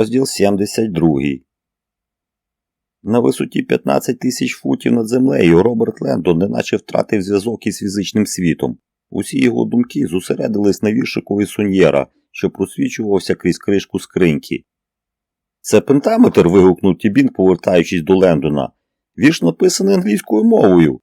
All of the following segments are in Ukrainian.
Розділ 72. На висоті 15 тисяч футів над землею Роберт Лендон неначе втратив зв'язок із фізичним світом. Усі його думки зосередились на віршикові Соньєра, що просвічувався крізь кришку скриньки. Це пентаметр. вигукнув Тібін, повертаючись до Лендона. Вірш написаний англійською мовою.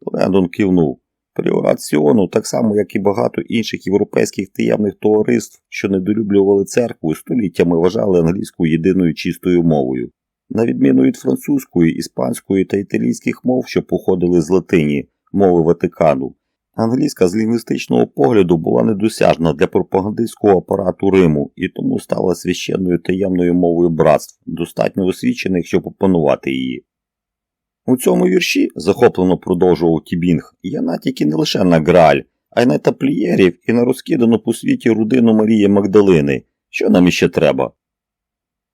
Лендон кивнув. Пріорат Сіону, так само як і багато інших європейських таємних товариств, що недолюблювали церкву, століттями вважали англійську єдиною чистою мовою. На відміну від французької, іспанської та італійських мов, що походили з латині, мови Ватикану, англійська з лінгвістичного погляду була недосяжна для пропагандистського апарату Риму і тому стала священною таємною мовою братств, достатньо освічених, щоб опанувати її. У цьому вірші, захоплено продовжував Тібінг, є натяки не лише на Грааль, а й на таплієрів і на розкидану по світі родину Марії Магдалини. Що нам іще треба?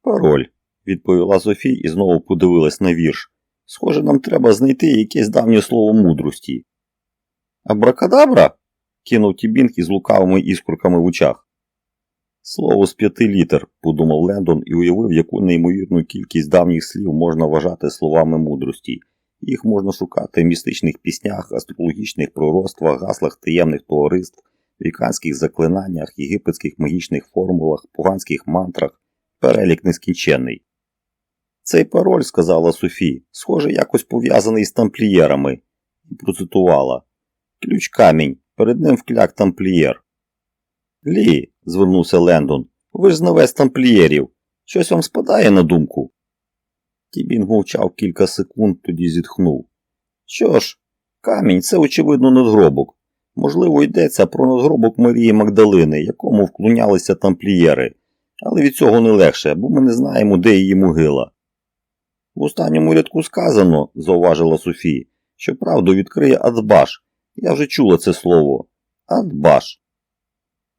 Пароль, відповіла Софій і знову подивилась на вірш. Схоже, нам треба знайти якесь давнє слово мудрості. Абракадабра? кинув Тібінг із лукавими іскорками в очах. Слово з п'яти літер, подумав Лендон і уявив, яку неймовірну кількість давніх слів можна вважати словами мудрості. Їх можна шукати в містичних піснях, астрологічних пророцтвах, гаслах таємних товариств, віканських заклинаннях, єгипетських магічних формулах, поганських мантрах, перелік нескінченний. Цей пароль, сказала Софі, схоже, якось пов'язаний з тамплієрами, і процитувала Ключ камінь, перед ним вкляк тамплієр. Лі, звернувся Лендон, ви ж знавець тамплієрів. Щось вам спадає на думку? Тібін мовчав кілька секунд, тоді зітхнув. Що ж, камінь це, очевидно, надгробок. Можливо, йдеться про надгробок Марії Магдалини, якому вклонялися тамплієри, але від цього не легше, бо ми не знаємо, де її могила. В останньому рядку сказано, зауважила Софія, що правду відкриє Адбаш. Я вже чула це слово. Адбаш.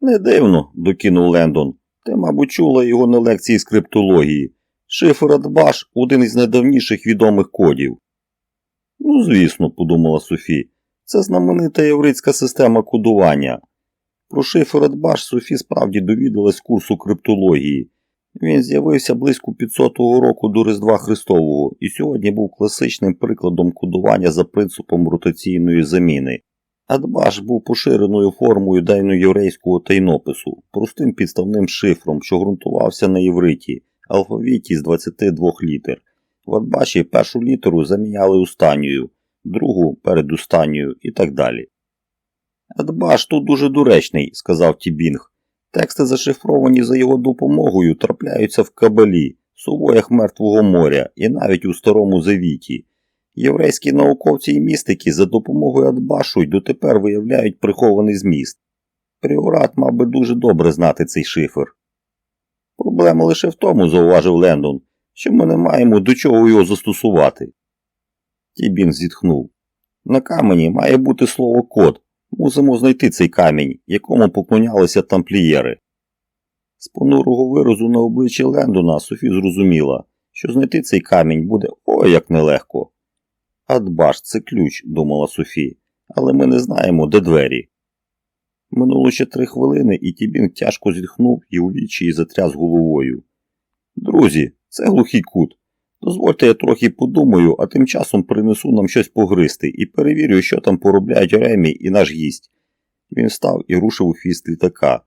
Не дивно, докинув Лендон. Ти, мабуть, чула його на лекції з криптології. Шифр Адбаш один із найдавніших відомих кодів. Ну, звісно, подумала Софі, це знаменита єврейська система кодування. Про шифр Адбаш Софі справді довідалась курсу криптології. Він з'явився близько 500 року до Різдва Христового і сьогодні був класичним прикладом кодування за принципом ротаційної заміни. Адбаш був поширеною формою дайноєврейського тайнопису, простим підставним шифром, що ґрунтувався на євриті, алфавіті з 22 літер. В Адбаші першу літеру заміняли останньою, другу передостанньою і так далі. Адбаш тут дуже доречний, сказав Тібінг. Тексти, зашифровані за його допомогою, трапляються в кабалі, сувоях Мертвого моря і навіть у Старому Завіті. Єврейські науковці і містики за допомогою Адбашу й дотепер виявляють прихований зміст. Пріорат мав би дуже добре знати цей шифр. Проблема лише в тому, зауважив Лендон, що ми не маємо до чого його застосувати. Тібін зітхнув. На камені має бути слово код. Мусимо знайти цей камінь, якому поклонялися тамплієри. З понурого виразу на обличчі Лендона Софі зрозуміла, що знайти цей камінь буде ой як нелегко. Адбаш, це ключ, думала Софі, але ми не знаємо, де двері. Минуло ще три хвилини, і Тібін тяжко зітхнув і у вічі затряс головою. Друзі, це глухий кут. Дозвольте, я трохи подумаю, а тим часом принесу нам щось погристи і перевірю, що там поробляють Ремі і наш гість. Він встав і рушив у хвіст літака.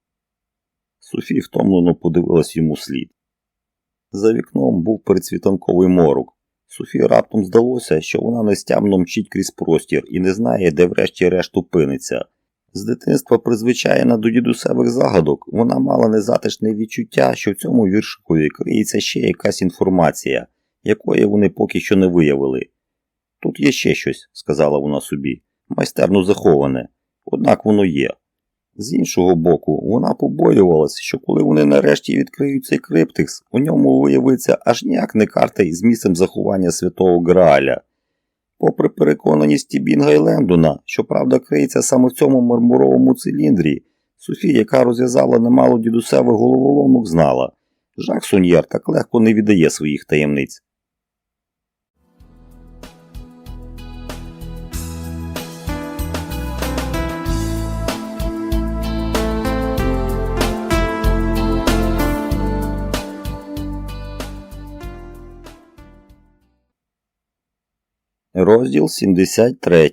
Софі втомлено подивилась йому слід. За вікном був передсвітанковий морок. Софії раптом здалося, що вона нестямно мчить крізь простір і не знає, де врешті-решт опиниться. З дитинства призвичайна до дідусевих загадок, вона мала незатишне відчуття, що в цьому віршикові криється ще якась інформація, якої вони поки що не виявили. Тут є ще щось, сказала вона собі, майстерно заховане, однак воно є. З іншого боку, вона побоювалася, що коли вони нарешті відкриють цей криптекс, у ньому виявиться аж ніяк не карта із місцем заховання святого Грааля. Попри переконаність Тібінга і Лендона, що правда криється саме в цьому мармуровому циліндрі, Софія, яка розв'язала немало дідусевих головоломок, знала, Жак Соньєр так легко не віддає своїх таємниць. Розділ 73.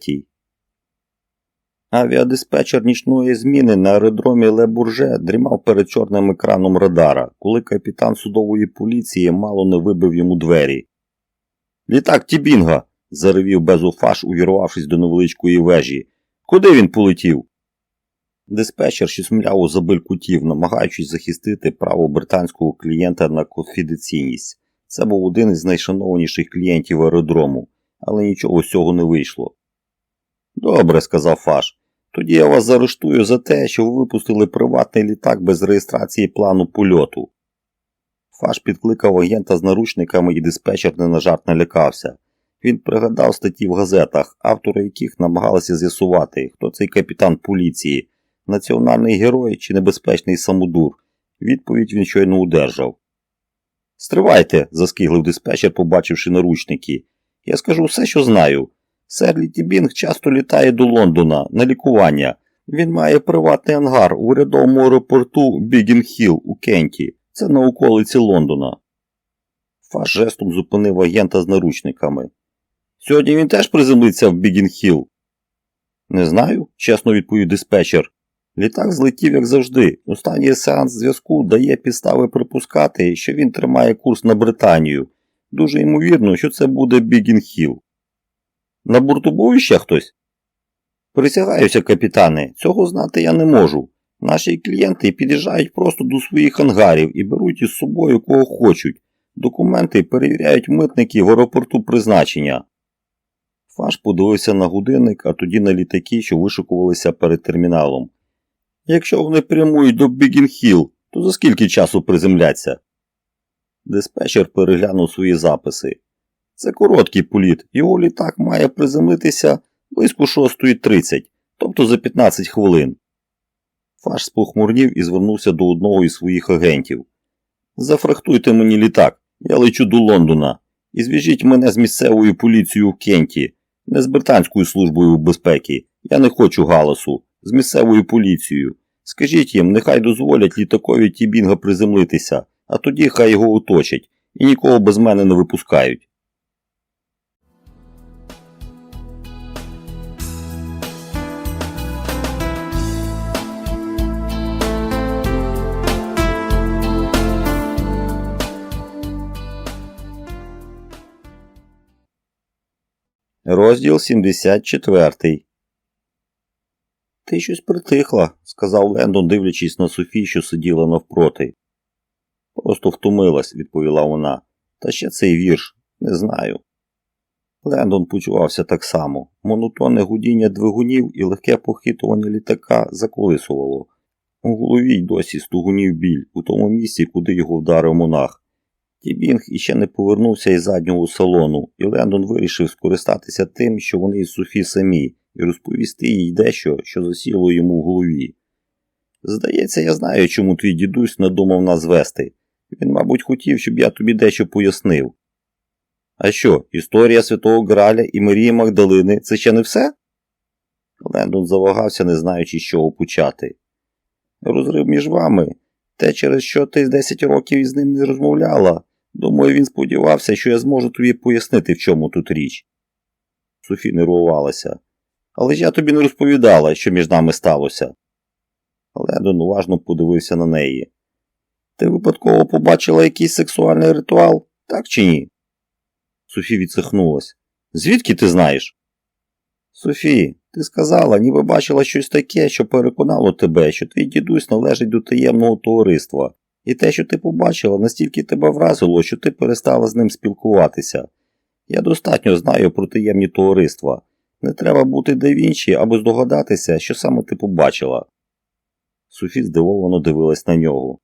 Авіадиспетчер нічної зміни на аеродромі Ле Бурже дрімав перед чорним екраном радара, коли капітан судової поліції мало не вибив йому двері. Літак Тібінга. заревів Безуфаш, увірвавшись до невеличкої вежі. Куди він полетів? Диспетчер щось мляво забиль кутів, намагаючись захистити право британського клієнта на конфіденційність. Це був один із найшановніших клієнтів аеродрому, але нічого з цього не вийшло. Добре, сказав Фаш. Тоді я вас заарештую за те, що ви випустили приватний літак без реєстрації плану польоту. Фаш підкликав агента з наручниками і диспетчер не на жарт налякався. Він пригадав статті в газетах, автори яких намагалися з'ясувати, хто цей капітан поліції, національний герой чи небезпечний самодур. Відповідь він щойно удержав. Стривайте, заскиглив диспетчер, побачивши наручники. Я скажу все, що знаю. Сер Літібінг часто літає до Лондона на лікування. Він має приватний ангар у урядовому аеропорту Бігінг-Хілл у Кенті. Це на околиці Лондона. Фаш жестом зупинив агента з наручниками. Сьогодні він теж приземлиться в Бігінг-Хілл?» Не знаю, чесно відповів диспетчер. Літак злетів, як завжди. Останній сеанс зв'язку дає підстави припускати, що він тримає курс на Британію. Дуже ймовірно, що це буде Бігінг-Хілл. На борту іще хтось? Присягаюся, капітане, цього знати я не можу. Наші клієнти під'їжджають просто до своїх ангарів і беруть із собою кого хочуть. Документи перевіряють митники в аеропорту призначення. Фаш подивився на годинник, а тоді на літаки, що вишикувалися перед терміналом. Якщо вони прямують до Бігінг-Хілл, то за скільки часу приземляться? Диспетчер переглянув свої записи. Це короткий політ, його літак має приземлитися близько 6.30, тобто за 15 хвилин. Фаш спохмурнів і звернувся до одного із своїх агентів. Зафрахтуйте мені літак, я лечу до Лондона, і зв'яжіть мене з місцевою поліцією в Кенті, не з британською службою безпеки. Я не хочу галасу, з місцевою поліцією. Скажіть їм, нехай дозволять літакові Тібінга приземлитися, а тоді хай його оточать і нікого без мене не випускають. Розділ 74 Ти щось притихла, сказав Лендон, дивлячись на Софі, що сиділа навпроти. Просто втомилась, відповіла вона. Та ще цей вірш не знаю. Лендон почувався так само. Монотонне гудіння двигунів і легке похитування літака заколисувало. У голові й досі стугунів біль у тому місці, куди його вдарив монах. Тібінг іще не повернувся із заднього салону, і Лендон вирішив скористатися тим, що вони із Софі самі, і розповісти їй дещо, що засіло йому в голові. Здається, я знаю, чому твій дідусь надумав нас вести. Він, мабуть, хотів, щоб я тобі дещо пояснив. А що, історія святого Граля і Марії Магдалини це ще не все? Лендон завагався, не знаючи, з чого почати. Розрив між вами, те, через що ти з 10 років із ним не розмовляла. Думаю, він сподівався, що я зможу тобі пояснити, в чому тут річ. Софі нервувалася. Але ж я тобі не розповідала, що між нами сталося. Лендон уважно подивився на неї. Ти випадково побачила якийсь сексуальний ритуал, так чи ні? Софі відсихнулась. Звідки ти знаєш? Софі, ти сказала, ніби бачила щось таке, що переконало тебе, що твій дідусь належить до таємного товариства. І те, що ти побачила, настільки тебе вразило, що ти перестала з ним спілкуватися. Я достатньо знаю про таємні товариства. Не треба бути де Вінчі, аби здогадатися, що саме ти побачила. Софі здивовано дивилась на нього.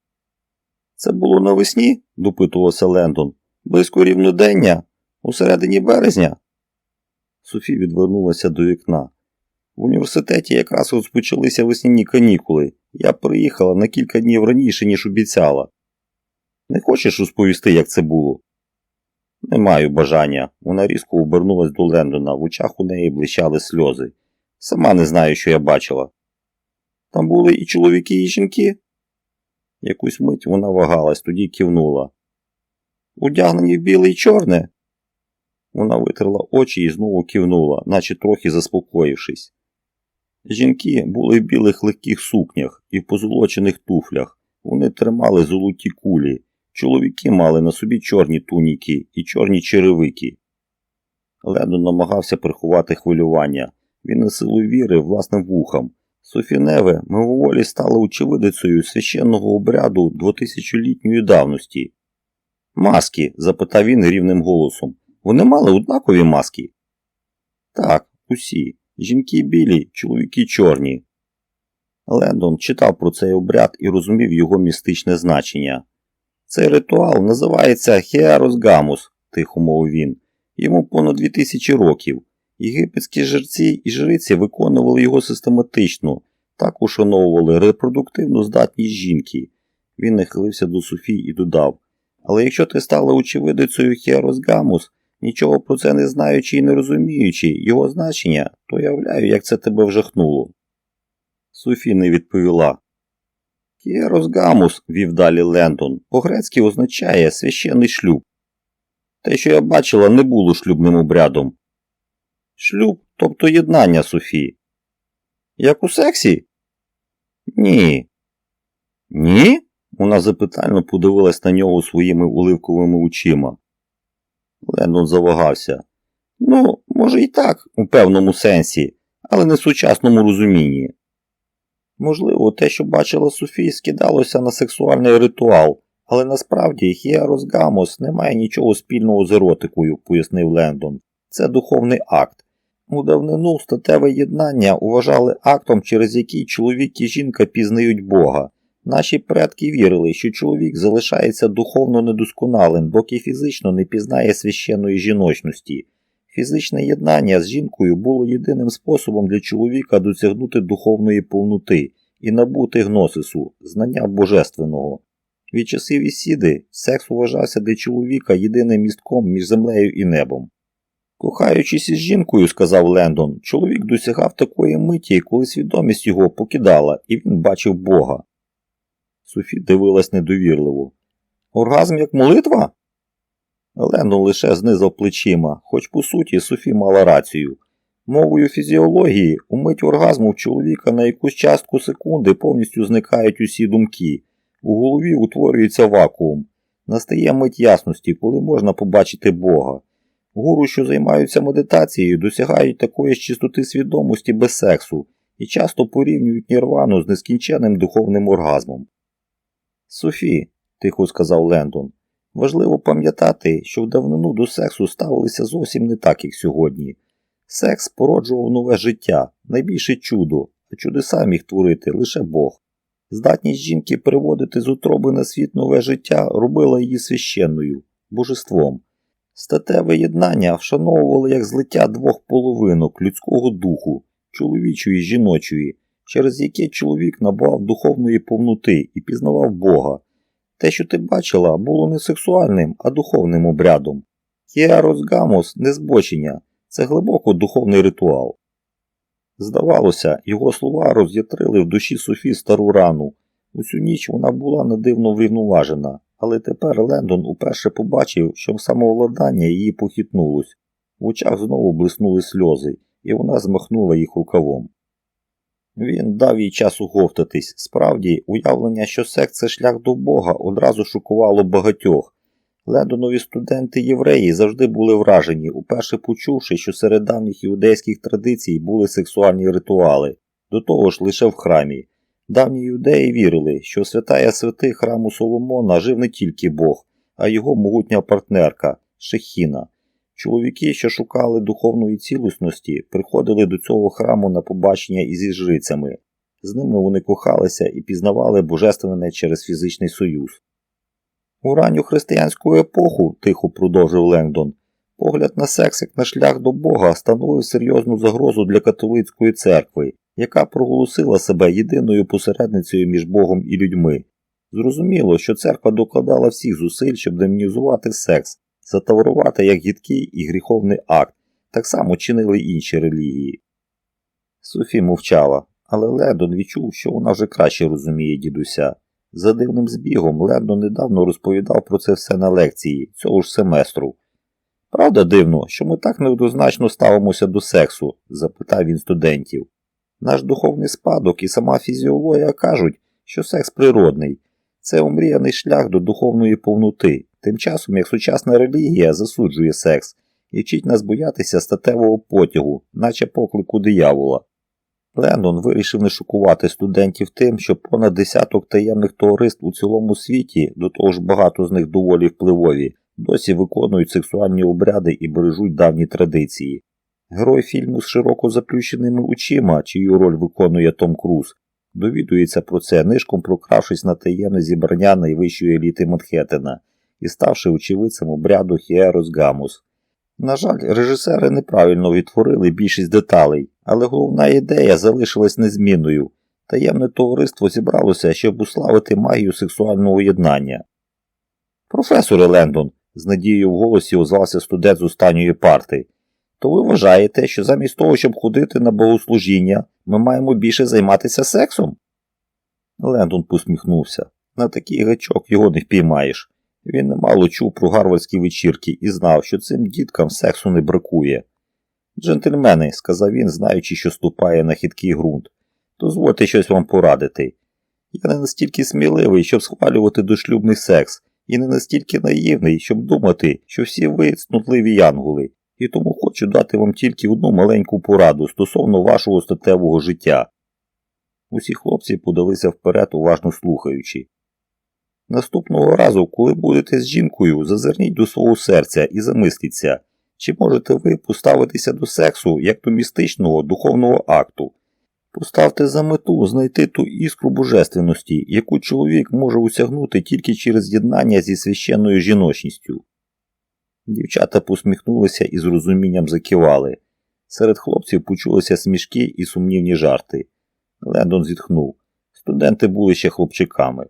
Це було навесні? допитувався Лендон. Близько рівнодення, у середині березня. Софі відвернулася до вікна. В університеті якраз розпочалися весняні канікули. Я приїхала на кілька днів раніше, ніж обіцяла. Не хочеш розповісти, як це було? Не маю бажання. Вона різко обернулась до Лендона, в очах у неї блищали сльози. Сама не знаю, що я бачила. Там були і чоловіки, і жінки. Якусь мить вона вагалась, тоді кивнула. Удягнені в біле і чорне. Вона витерла очі і знову кивнула, наче трохи заспокоївшись. Жінки були в білих легких сукнях і в позолочених туфлях. Вони тримали золоті кулі. Чоловіки мали на собі чорні туніки і чорні черевики. Лендон намагався приховати хвилювання. Він на силу вірив власним вухам. Софіневе мимоволі стала очевидицею священного обряду двотисячолітньої давності. Маски? запитав він рівним голосом. Вони мали однакові маски? Так, усі. Жінки білі, чоловіки чорні. Лендон читав про цей обряд і розумів його містичне значення. Цей ритуал називається Хеарос Гамус, тихо мовив він. Йому понад дві тисячі років. Єгипетські жерці і жриці виконували його систематично, так ушановували репродуктивну здатність жінки. Він нахилився до Софії і додав: Але якщо ти стала очевидицею Херос Гамус, нічого про це не знаючи і не розуміючи його значення, то уявляю, як це тебе вжахнуло. Софі не відповіла. Херос Гамус, вів далі Лендон, по-грецьки означає священний шлюб. Те, що я бачила, не було шлюбним обрядом. Шлюб, тобто єднання Софії. Як у сексі? Ні. Ні? Вона запитально подивилась на нього своїми оливковими очима. Лендон завагався. Ну, може і так, у певному сенсі, але не в сучасному розумінні. Можливо, те, що бачила Софія, скидалося на сексуальний ритуал, але насправді Хіарос Гамос не має нічого спільного з еротикою, пояснив Лендон. Це духовний акт. У давнину статеве єднання вважали актом, через який чоловік і жінка пізнають Бога. Наші предки вірили, що чоловік залишається духовно недосконалим, доки фізично не пізнає священної жіночності. Фізичне єднання з жінкою було єдиним способом для чоловіка досягнути духовної повноти і набути гносису, знання божественного. Від часів Ісіди секс вважався для чоловіка єдиним містком між землею і небом. Кохаючись із жінкою, сказав Лендон, чоловік досягав такої миті, коли свідомість його покидала, і він бачив Бога. Софі дивилась недовірливо. Оргазм як молитва? Лендон лише знизав плечима, хоч по суті Софі мала рацію. Мовою фізіології, у мить оргазму в чоловіка на якусь частку секунди повністю зникають усі думки. У голові утворюється вакуум. Настає мить ясності, коли можна побачити Бога. Гуру, що займаються медитацією, досягають такої ж чистоти свідомості без сексу і часто порівнюють нірвану з нескінченним духовним оргазмом. Софі, тихо сказав Лендон, важливо пам'ятати, що в давнину до сексу ставилися зовсім не так, як сьогодні. Секс породжував нове життя, найбільше чудо, а чудеса міг творити лише Бог. Здатність жінки приводити з утроби на світ нове життя робила її священною, божеством. Статеве єднання вшановували як злиття двох половинок людського духу, чоловічої і жіночої, через яке чоловік набував духовної повноти і пізнавав Бога. Те, що ти бачила, було не сексуальним, а духовним обрядом. Хіарос Гамос не збочення, це глибоко духовний ритуал. Здавалося, його слова роз'ятрили в душі Софі стару рану. Усю ніч вона була надивно врівноважена, але тепер Лендон уперше побачив, що самовладання її похитнулось. В очах знову блиснули сльози, і вона змахнула їх рукавом. Він дав їй час уговтатись. Справді, уявлення, що секс це шлях до Бога, одразу шокувало багатьох. Лендонові студенти євреї завжди були вражені, уперше почувши, що серед давніх іудейських традицій були сексуальні ритуали, до того ж лише в храмі. Давні юдеї вірили, що святая святих храму Соломона жив не тільки Бог, а його могутня партнерка Шехіна. Чоловіки, що шукали духовної цілісності, приходили до цього храму на побачення із жрицями. З ними вони кохалися і пізнавали божественне через фізичний союз. У ранню християнську епоху, тихо продовжив Лендон, погляд на секс як на шлях до Бога становив серйозну загрозу для католицької церкви, яка проголосила себе єдиною посередницею між Богом і людьми. Зрозуміло, що церква докладала всіх зусиль, щоб демонізувати секс, затаврувати як гідкий і гріховний акт, так само чинили інші релігії. Софі мовчала, але Лендон відчув, що вона вже краще розуміє дідуся. За дивним збігом Лендон недавно розповідав про це все на лекції цього ж семестру. Правда дивно, що ми так неоднозначно ставимося до сексу? запитав він студентів. Наш духовний спадок і сама фізіологія кажуть, що секс природний. Це омріяний шлях до духовної повноти, тим часом як сучасна релігія засуджує секс і вчить нас боятися статевого потягу, наче поклику диявола. Лендон вирішив не шокувати студентів тим, що понад десяток таємних товариств у цілому світі, до того ж багато з них доволі впливові, досі виконують сексуальні обряди і бережуть давні традиції. Герой фільму з широко заплющеними очима, чию роль виконує Том Круз, довідується про це, нишком прокравшись на таємне зібрання найвищої еліти Манхеттена і ставши очевидцем обряду Хіерос Гамус. На жаль, режисери неправильно відтворили більшість деталей, але головна ідея залишилась незмінною. Таємне товариство зібралося, щоб уславити магію сексуального єднання. Професоре Лендон, з надією в голосі озвався студент з останньої парти, то ви вважаєте, що замість того, щоб ходити на богослужіння, ми маємо більше займатися сексом? Лендон посміхнувся. На такий гачок його не впіймаєш. Він немало чув про гарвардські вечірки і знав, що цим діткам сексу не бракує. Джентльмени, сказав він, знаючи, що ступає на хиткий ґрунт, дозвольте щось вам порадити. Я не настільки сміливий, щоб схвалювати дошлюбний секс, і не настільки наївний, щоб думати, що всі ви цнутливі янголи, і тому хочу дати вам тільки одну маленьку пораду стосовно вашого статевого життя. Усі хлопці подалися вперед, уважно слухаючи. Наступного разу, коли будете з жінкою, зазирніть до свого серця і замисліться, чи можете ви поставитися до сексу як до містичного духовного акту. Поставте за мету знайти ту іскру божественності, яку чоловік може осягнути тільки через єднання зі священною жіночністю. Дівчата посміхнулися і з розумінням закивали. Серед хлопців почулися смішки і сумнівні жарти. Лендон зітхнув. Студенти були ще хлопчиками.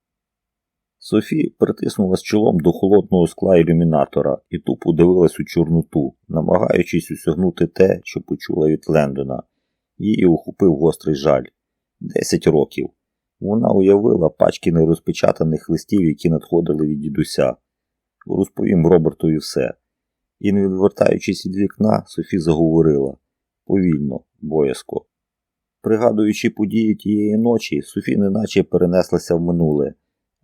Софі притиснулась чолом до холодного скла ілюмінатора і тупо дивилась у Чорноту, намагаючись усягнути те, що почула від Лендона. Її ухопив гострий жаль. Десять років. Вона уявила пачки нерозпечатаних листів, які надходили від дідуся. Розповім Робертові все. І, не відвертаючись від вікна, Софі заговорила повільно, боязко. Пригадуючи події тієї ночі, Софі неначе перенеслася в минуле.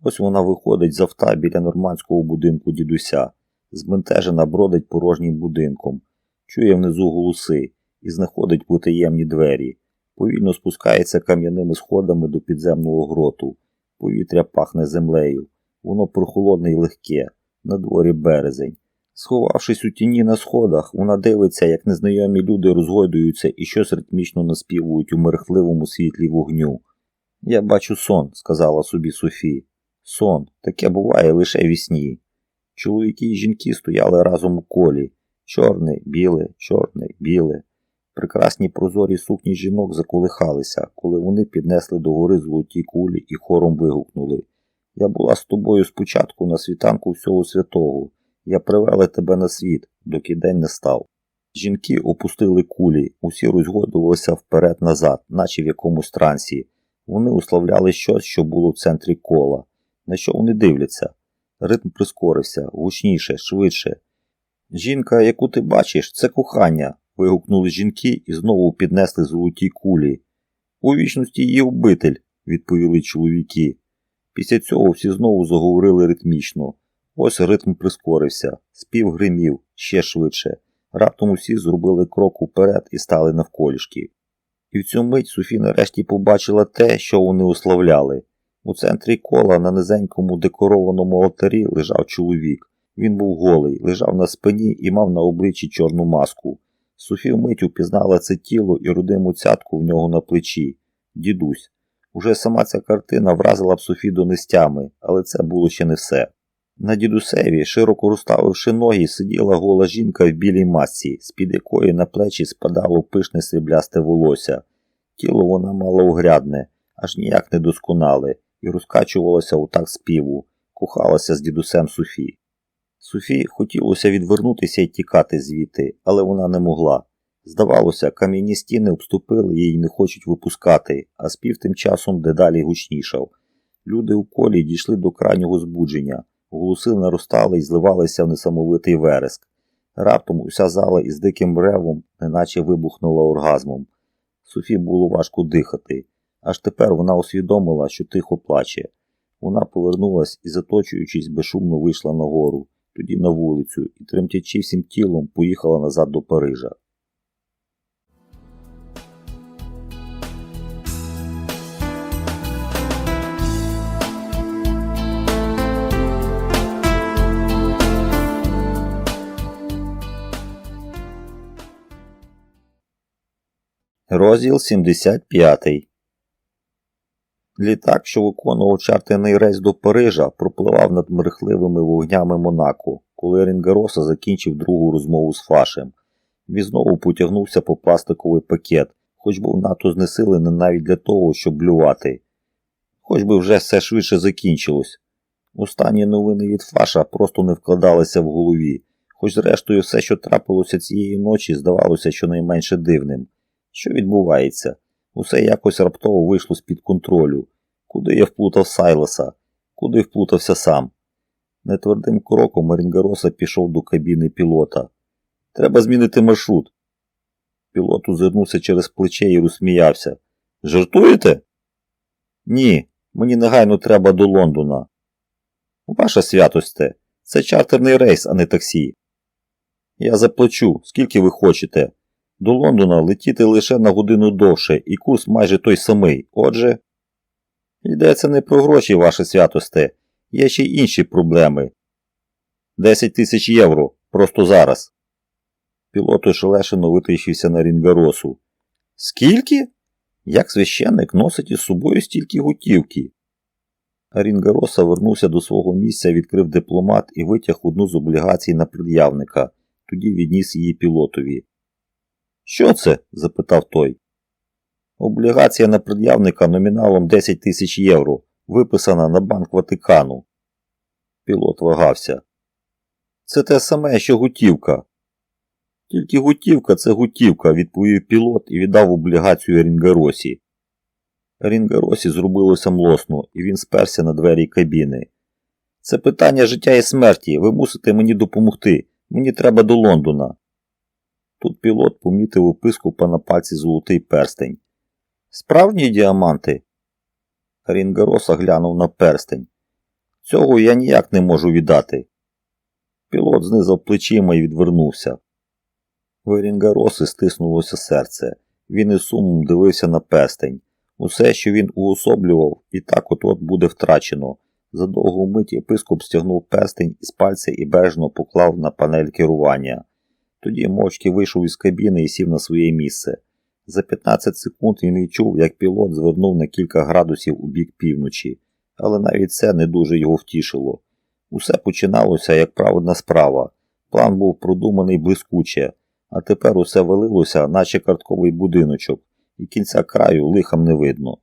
Ось вона виходить з авта біля нормандського будинку дідуся, збентежена бродить порожнім будинком, чує внизу голоси і знаходить потаємні двері, повільно спускається кам'яними сходами до підземного гроту. Повітря пахне землею, воно прохолодне й легке, на дворі березень. Сховавшись у тіні на сходах, вона дивиться, як незнайомі люди розгойдуються і щось ритмічно наспівують у мерехтливому світлі вогню. Я бачу сон, сказала собі Софі. Сон, таке буває лише вісні. Чоловіки і жінки стояли разом у колі. Чорне, біле, чорне, біле. Прекрасні прозорі сукні жінок заколихалися, коли вони піднесли до гори золоті кулі і хором вигукнули Я була з тобою спочатку на світанку всього святого. Я привела тебе на світ, доки день не став. Жінки опустили кулі, усі розгодувалися вперед-назад, наче в якомусь трансі. Вони уславляли щось, що було в центрі кола. На що вони дивляться? Ритм прискорився, гучніше, швидше. Жінка, яку ти бачиш, це кохання. Вигукнули жінки і знову піднесли золоті кулі. У вічності є вбитель, відповіли чоловіки. Після цього всі знову заговорили ритмічно. Ось ритм прискорився, спів гримів ще швидше. Раптом усі зробили крок уперед і стали навколішки. І в цю мить Софі нарешті побачила те, що вони уславляли. У центрі кола на низенькому декорованому алтарі лежав чоловік. Він був голий, лежав на спині і мав на обличчі чорну маску. Софі вмить упізнала це тіло і родиму цятку в нього на плечі. Дідусь. Уже сама ця картина вразила б Софі до нестями, але це було ще не все. На дідусеві, широко розставивши ноги, сиділа гола жінка в білій масці, з-під якої на плечі спадало пишне сріблясте волосся. Тіло вона мала огрядне, аж ніяк не досконале, і розкачувалася у так співу, кохалася з дідусем Софі. Софі хотілося відвернутися і тікати звідти, але вона не могла. Здавалося, кам'яні стіни обступили її не хочуть випускати, а спів тим часом дедалі гучнішав. Люди у колі дійшли до крайнього збудження, голоси наростали і зливалися в несамовитий вереск. Раптом уся зала із диким ревом неначе вибухнула оргазмом. Софі було важко дихати. Аж тепер вона усвідомила, що тихо плаче. Вона повернулась і, заточуючись, безшумно вийшла нагору, тоді на вулицю і, тремтячи всім тілом, поїхала назад до Парижа. Розділ 75 Літак, що виконував чартерний рейс до Парижа, пропливав над мерехливими вогнями Монако, коли Рінгароса закінчив другу розмову з Фашем. Він знову потягнувся по пластиковий пакет, хоч був надто знесилений навіть для того, щоб блювати. Хоч би вже все швидше закінчилось. Останні новини від Фаша просто не вкладалися в голові, хоч зрештою все, що трапилося цієї ночі, здавалося щонайменше дивним. Що відбувається? Усе якось раптово вийшло з-під контролю. Куди я вплутав Сайлоса? Куди вплутався сам? Нетвердим кроком Рінгароса пішов до кабіни пілота. Треба змінити маршрут. Пілот озирнувся через плече і розсміявся. Жартуєте? Ні, мені негайно треба до Лондона. Ваша святосте, це чартерний рейс, а не таксі. Я заплачу, скільки ви хочете. До Лондона летіти лише на годину довше і курс майже той самий. Отже, йдеться не про гроші, ваше святосте, є ще й інші проблеми. 10 тисяч євро просто зараз. Пілот ошелешено витріщився на Рінгаросу. Скільки? Як священник носить із собою стільки готівки? Рінгароса вернувся до свого місця, відкрив дипломат і витяг одну з облігацій на пред'явника, тоді відніс її пілотові. Що це? запитав той. Облігація на пред'явника номіналом 10 тисяч євро, виписана на Банк Ватикану. Пілот вагався. Це те саме, що готівка. Тільки готівка це готівка, відповів пілот і віддав облігацію Рінгаросі. Рінгаросі зробилося млосно, і він сперся на двері кабіни. Це питання життя і смерті. Ви мусите мені допомогти. Мені треба до Лондона. Тут пілот помітив у пискупа на пальці золотий перстень. Справжні діаманти? Рінгароса глянув на перстень. Цього я ніяк не можу віддати. Пілот знизав плечима і відвернувся. В Рінгароси стиснулося серце. Він із сумом дивився на перстень. Усе, що він уособлював, і так от от буде втрачено. За довгу мить єпископ стягнув перстень із пальця і бережно поклав на панель керування. Тоді мовчки вийшов із кабіни і сів на своє місце. За 15 секунд він відчув, як пілот звернув на кілька градусів у бік півночі, але навіть це не дуже його втішило. Усе починалося як праведна справа. План був продуманий блискуче, а тепер усе валилося, наче картковий будиночок, і кінця краю лихам не видно.